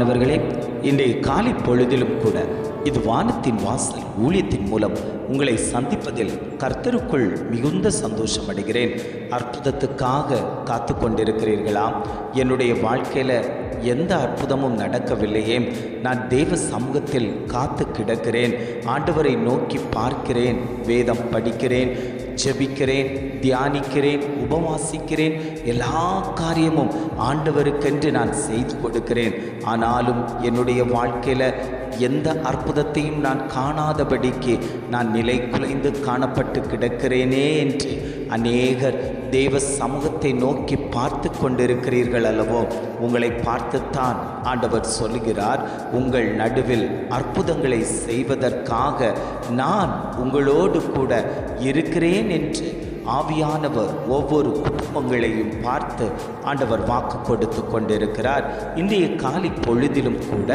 மாணவர்களே இன்றைய காலை பொழுதிலும் கூட இது வானத்தின் வாசல் ஊழியத்தின் மூலம் உங்களை சந்திப்பதில் கர்த்தருக்குள் மிகுந்த சந்தோஷம் அடைகிறேன். அற்புதத்துக்காக காத்து கொண்டிருக்கிறீர்களா என்னுடைய வாழ்க்கையில் எந்த அற்புதமும் நடக்கவில்லையே. நான் தேவ சமூகத்தில் காத்து கிடக்கிறேன். ஆண்டவரை நோக்கி பார்க்கிறேன். வேதம் படிக்கிறேன். ஜபிக்கிறேன் தியானிக்கிறேன் உபவாசிக்கிறேன் எல்லா காரியமும் ஆண்டவருக்கென்று நான் செய்து கொடுக்கிறேன். ஆனாலும் என்னுடைய வாழ்க்கையில் எந்த அற்புதத்தையும் நான் காணாதபடிக்கு நான் நிலை குலைந்து காணப்பட்டு கிடக்கிறேனே என்று அநேகர் தேவ சமூக சமூகத்தை நோக்கி பார்த்து கொண்டிருக்கிறீர்கள் அல்லவோ? உங்களை பார்த்துத்தான் ஆண்டவர் சொல்லுகிறார் உங்கள் நடுவில் அற்புதங்களை செய்வதற்காக நான் உங்களோடு கூட இருக்கிறேன் என்று ஆவியானவர் ஒவ்வொரு குடும்பங்களையும் பார்த்து ஆண்டவர் வாக்கு கொடுத்து கொண்டிருக்கிறார். இன்றைய காலை பொழுதிலும் கூட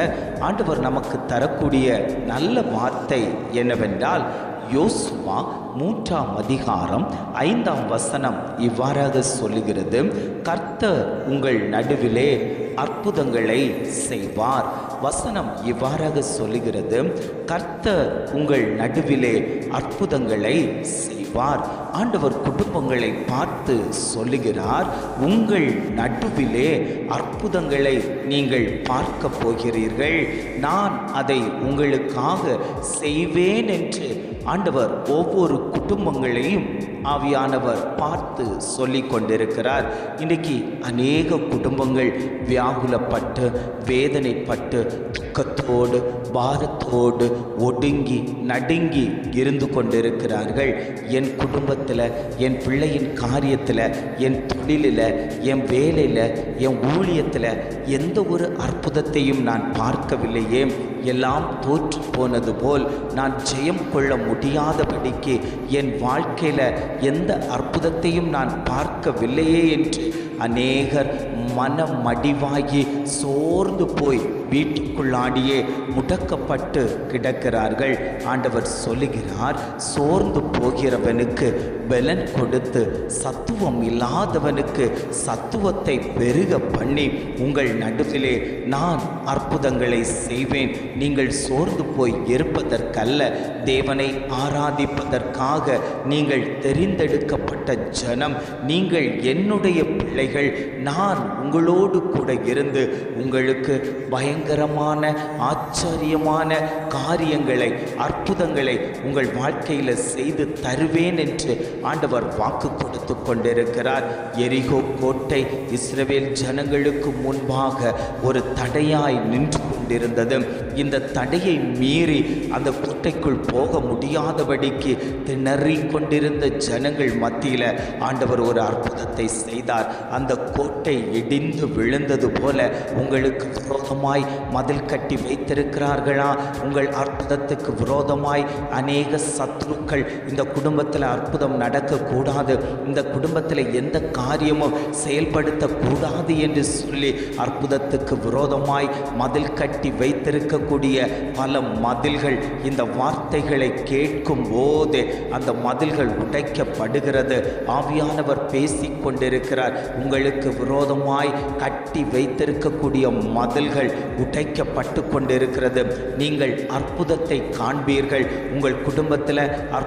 ஆண்டவர் நமக்கு தரக்கூடிய நல்ல வார்த்தை என்னவென்றால் யோசுவா மூன்றாம் அதிகாரம் ஐந்தாம் வசனம் இவ்வாறாக சொல்லுகிறது கர்த்தர் உங்கள் நடுவிலே அற்புதங்களை செய்வார். வசனம் இவ்வாறாக சொல்லுகிறது கர்த்தர் உங்கள் நடுவிலே அற்புதங்களை செய்வார். ஆண்டவர் குடும்பங்களை பார்த்து சொல்லுகிறார் உங்கள் நடுவிலே அற்புதங்களை நீங்கள் பார்க்க போகிறீர்கள். நான் அதை உங்களுக்காக செய்வேன் என்று ஆண்டவர் ஒவ்வொரு குடும்பங்களையும் ஆவியானவர் பார்த்து சொல்லி கொண்டிருக்கிறார். இன்றைக்கு அநேக குடும்பங்கள் வியாகுலப்பட்டு வேதனைப்பட்டு துக்கத்தோடு பாரத்தோடு ஒடுங்கி நடுங்கி இருந்து கொண்டிருக்கிறார்கள். என் குடும்பத்தை குடும்பத்தில் என் பிள்ளையின் காரியத்தில் என் தொழிலில் என் வேலையில் என் ஊழியத்தில் எந்த ஒரு அற்புதத்தையும் நான் பார்க்கவில்லையே. எல்லாம் தோற்று போனது போல் நான் ஜெயம் கொள்ள முடியாதபடிக்கு என் வாழ்க்கையில் எந்த அற்புதத்தையும் நான் பார்க்கவில்லையே என்று அநேகர் மனமடிவாகி சோர்ந்து போய் வீட்டுக்குள்ளாடியே முடக்கப்பட்டு கிடக்கிறார்கள். ஆண்டவர் சொல்லுகிறார் சோர்ந்து போகிறவனுக்கு பலன் கொடுத்து சத்துவம் இல்லாதவனுக்கு சத்துவத்தை பெருக பண்ணி உங்கள் நடுவிலே நான் அற்புதங்களை செய்வேன். நீங்கள் சோர்ந்து போய் இருப்பதற்கல்ல தேவனை ஆராதிப்பதற்காக நீங்கள் தெரிந்தெடுக்கப்பட்ட ஜனம் நீங்கள் என்னுடைய பிள்ளைகள் நான் உங்களோடு கூட இருந்து உங்களுக்கு பயங்கரமான ஆச்சரியமான காரியங்களை அற்புதங்களை உங்கள் வாழ்க்கையில் செய்து தருவேன் என்று ஆண்டவர் வாக்கு கொடுத்து கொண்டிருக்கிறார். எரிகோ கோட்டை இஸ்ரேல் ஜனங்களுக்கு முன்பாக ஒரு தடையாய் நின்று கொண்டிருந்தது. இந்த தடையை மீறி அந்த கோட்டைக்குள் போக முடியாதபடிக்கு திணறி கொண்டிருந்த ஜனங்கள் மத்தியில் ஆண்டவர் ஒரு அற்புதத்தை செய்தார். அந்த கோட்டை இடிந்து விழுந்தது போல உங்களுக்கு விரோதமாய் மதில் கட்டி வைத்திருக்கிறார்களா? உங்கள் அற்புதத்துக்கு விரோதமாய் அநேக சத்ருக்கள் இந்த குடும்பத்தில் அற்புதம் நடக்கக்கூடாது. இந்த குடும்பத்தில் எந்த காரியமும் செயல்படுத்தக்கூடாது என்று சொல்லி அற்புதத்துக்கு விரோதமாய் மதில் கட்டி வைத்திருக்கக்கூடிய பல மதில்கள் இந்த வார்த்தைகளை கேட்கும் போது அந்த மதில்கள் உடைக்கப்படுகிறது. ஆவியானவர் பேசி கொண்டிருக்கிறார் உங்களுக்கு விரோதமாய் கட்டி வைத்திருக்கக்கூடிய மதில்கள் உடைக்கப்பட்டு கொண்டிருக்கிறது நீங்கள் அற்புதத்தை காண்பீர்கள். உங்கள் குடும்பத்தில்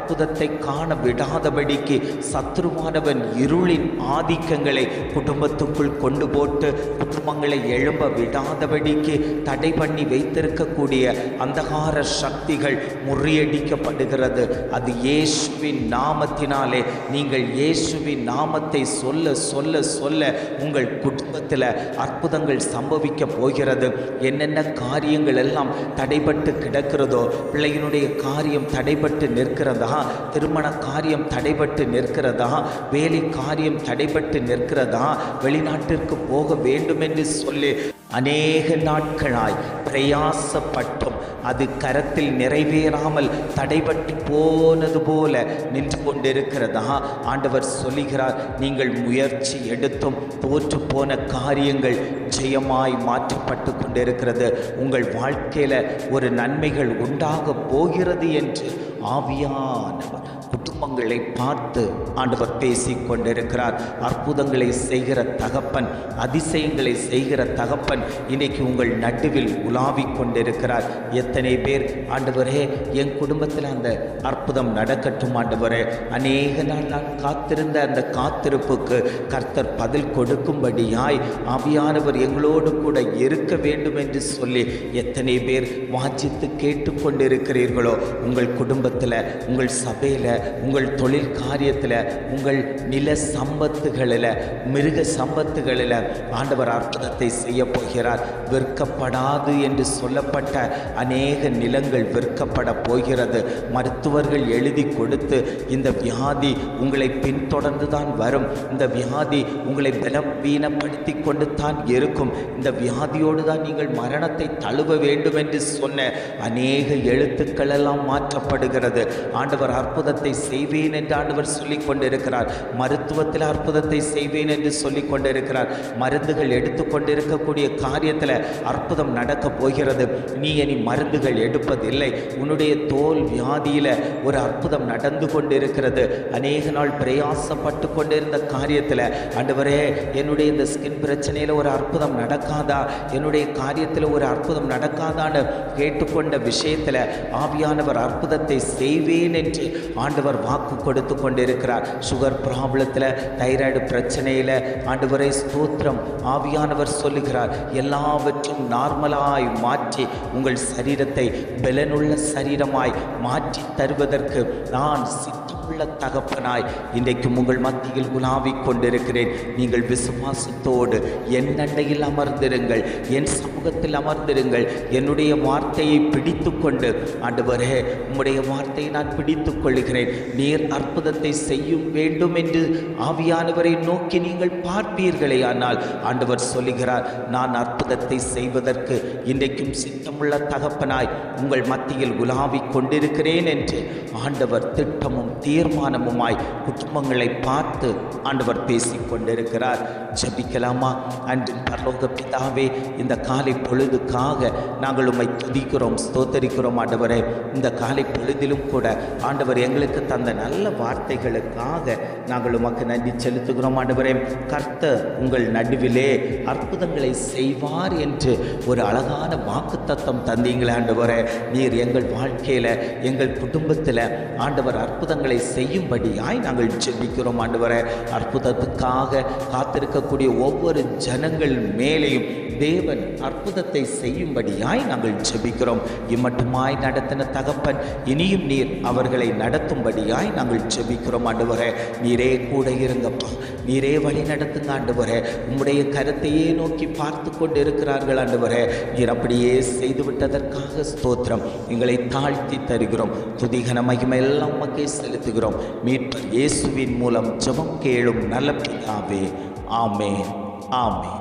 அற்புதத்தை காண விடாதபடிக்கு சத்ருவானவன் இருளின் ஆதிக்கங்களை குடும்பத்துக்குள் கொண்டு போட்டு குடும்பங்களை எழும்ப விடாதபடிக்கு தடை பண்ணி வைத்திருக்கக்கூடிய அந்தகார சக்திகள் முறியடிக்கப்படுகிறது. அது இயேசுவின் நாமத்தினாலே. நீங்கள் இயேசுவின் நாமத்தை சொல்ல சொல்ல சொல்ல உங்கள் குடும்பத்தில் அற்புதங்கள் சம்பவிக்க போகிறது. என்னென்ன காரியங்கள் எல்லாம் தடைபட்டு கிடக்கிறதோ பிள்ளையினுடைய காரியம் தடைபட்டு நிற்கிறதா? திருமண காரியம் தடைபட்டு நிற்கிறதா? வேலை காரியம் தடைபட்டு நிற்கிறதா? வெளிநாட்டிற்கு போக வேண்டும் என்று சொல்லி அநேக நாட்களாய் பிரயாசப்பட்டும். அது கரத்தில் நிறைவேறாமல் தடைபட்டு போனது போல நின்று கொண்டிருக்கிறதா? ஆண்டவர் சொல்லுகிறார் நீங்கள் முயற்சி எடுத்தும் தோற்று போன காரியங்கள் ஜெயமாய் மாற்றப்பட்டு கொண்டிருக்கிறது. உங்கள் வாழ்க்கையில் ஒரு நன்மைகள் உண்டாக போகிறது என்று ஆவியானவர் குடும்பங்களை பார்த்து ஆண்டவர் பேசிக் கொண்டிருக்கிறார் அற்புதங்களை செய்கிற தகப்பன் அதிசயங்களை செய்கிற தகப்பன் இன்னைக்கு உங்கள் நடுவில் உலாவிக் கொண்டிருக்கிறார். எத்தனை பேர் ஆண்டவரே என் குடும்பத்தில் அந்த அற்புதம் நடக்கட்டும் ஆண்டவரே. அநேக நாள் நான் காத்திருந்த அந்த காத்திருப்புக்கு கர்த்தர் பதில் கொடுக்கும்படியாய் ஆவியானவர் எங்களோடு கூட இருக்க வேண்டும் என்று சொல்லி எத்தனை பேர் வாஞ்சித்து கேட்டுக்கொண்டிருக்கிறீர்களோ உங்கள் குடும்பத்தில் உங்கள் சபையில் உங்கள் தொழில் காரியத்தில் உங்கள் நில சம்பத்துகளில் மிருக சம்பத்துகளில் ஆண்டவர் அற்புதத்தை செய்ய போகிறார். விற்கப்படாது என்று சொல்லப்பட்ட அநேக நிலங்கள் விற்கப்பட போகிறது. மருத்துவர்கள் எழுதி கொடுத்து இந்த வியாதி உங்களை பின்தொடர்ந்து தான் வரும். இந்த வியாதி உங்களை பலவீனப்படுத்தி கொண்டு தான் இருக்கும். இந்த வியாதியோடு தான் நீங்கள் மரணத்தை தழுவ வேண்டும் என்று சொன்ன அநேக எழுத்துக்கள் எல்லாம் மாற்றப்படுகிறது. ஆண்டவர் அற்புதத்தை செய்வேன் என்று ஆண்டவர் சொல்லிக் கொண்டிருக்கிறார். மருத்துவத்தில் அற்புதத்தை செய்வேன் என்று சொல்லிக் கொண்டிருக்கிறார். மருந்துகள் எடுத்துக்கொண்டிருக்கக்கூடிய காரியத்தில் அற்புதம் நடக்க போகிறது. நீ இனி மருந்துகள் எடுப்பதில்லை. உன்னுடைய தோல் வியாதியில் ஒரு அற்புதம் நடந்து கொண்டிருக்கிறது. அநேக நாள் பிரயாசப்பட்டு கொண்டிருந்த காரியத்தில் ஆண்டவரே என்னுடைய இந்த ஸ்கின் பிரச்சனையில் ஒரு அற்புதம் நடக்காதா? என்னுடைய காரியத்தில் ஒரு அற்புதம் நடக்காதான்னு கேட்டுக்கொண்ட விஷயத்தில் ஆவியானவர் அற்புதத்தை செய்வேன் என்று ஆண்டவர் வாக்கு கொடுத்து கொண்டிருக்கிறார். சுகர் ப்ராப்ளத்தில் தைராய்டு பிரச்சனையில் ஆண்டவரை ஸ்தோத்திரம். ஆவியானவர் சொல்லுகிறார் எல்லாவற்றையும் நார்மலாய் மாற்றி உங்கள் சரீரத்தை பலனுள்ள சரீரமாய் மாற்றி தருவதற்கு நான் உள்ள தகப்பனாய் இன்றைக்கும் உங்கள் மத்தியில் உலாவிக் கொண்டிருக்கிறேன். நீங்கள் விசுவாசத்தோடு என் அண்டையில் அமர்ந்திருங்கள் என் சமூகத்தில் அமர்ந்திருங்கள். என்னுடைய வார்த்தையை பிடித்து கொண்டு ஆண்டவரே உம்முடைய வார்த்தையை நான் பிடித்துக் கொள்கிறேன். நீர் அற்புதத்தை செய்யும் வேண்டும் என்று ஆவியானவரை நோக்கி நீங்கள் பார்ப்பீர்களே ஆனால் ஆண்டவர் சொல்லுகிறார் நான் அற்புதத்தை செய்வதற்கு இன்றைக்கும் சித்தமுள்ள தகப்பனாய் உங்கள் மத்தியில் உலாவிக் கொண்டிருக்கிறேன் என்று ஆண்டவர் திட்டமும் தீர் தீர்மானமுமாய் குடும்பங்களை பார்த்து ஆண்டவர் பேசிக் கொண்டிருக்கிறார் ஜபிக்கலாமா? அன்றின் பரலோக பிதாவே இந்த காலை பொழுதுக்காக நாங்கள் உம்மை துதிக்கிறோம் ஸ்தோத்தரிக்கிறோம் ஆண்டவரே. இந்த காலை பொழுதிலும் கூட ஆண்டவர் எங்களுக்கு தந்த நல்ல வார்த்தைகளுக்காக நாங்கள் உமக்கு நன்றி செலுத்துகிறோம் ஆண்டவரே. கர்த்த உங்கள் நடுவிலே அற்புதங்களை செய்வார் என்று ஒரு அழகான வாக்குத்தத்தம் தந்தீங்களே ஆண்டவரே. நீர் எங்கள் வாழ்க்கையில் எங்கள் குடும்பத்தில் ஆண்டவர் அற்புதங்களை செய்யும்படியாய் நாங்கள் ஜெபிக்கிறோம் ஆண்டவரே. அற்புதத்துக்காக காத்திருக்கக்கூடிய ஒவ்வொரு ஜனங்கள் மேலேயும் தேவன் அற்புதத்தை செய்யும்படியாய் நாங்கள் ஜெபிக்கிறோம். இம்மட்டுமாய் நடத்தின தகப்பன் இனியும் நீர் அவர்களை நடத்தும்படியாய் நாங்கள் ஜெபிக்கிறோம் ஆண்டவரே. நீரே கூட இருங்கப்பா. நீரே வழி நடத்துங்க வர உம்முடைய கருத்தையே நோக்கி பார்த்து கொண்டு இருக்கிறார்கள் ஆண்டவரே. நீர் அப்படியே செய்து விட்டதற்காக ஸ்தோத்திரம். எங்களை தாழ்த்தி தருகிறோம். துதிகன மகிமை எல்லாம் உமக்கே செலுத்துகிறோம். மீட்பர் இயேசுவின் மூலம் ஜெபம் கேளும் நல்ல பிதாவே. ஆமே ஆமே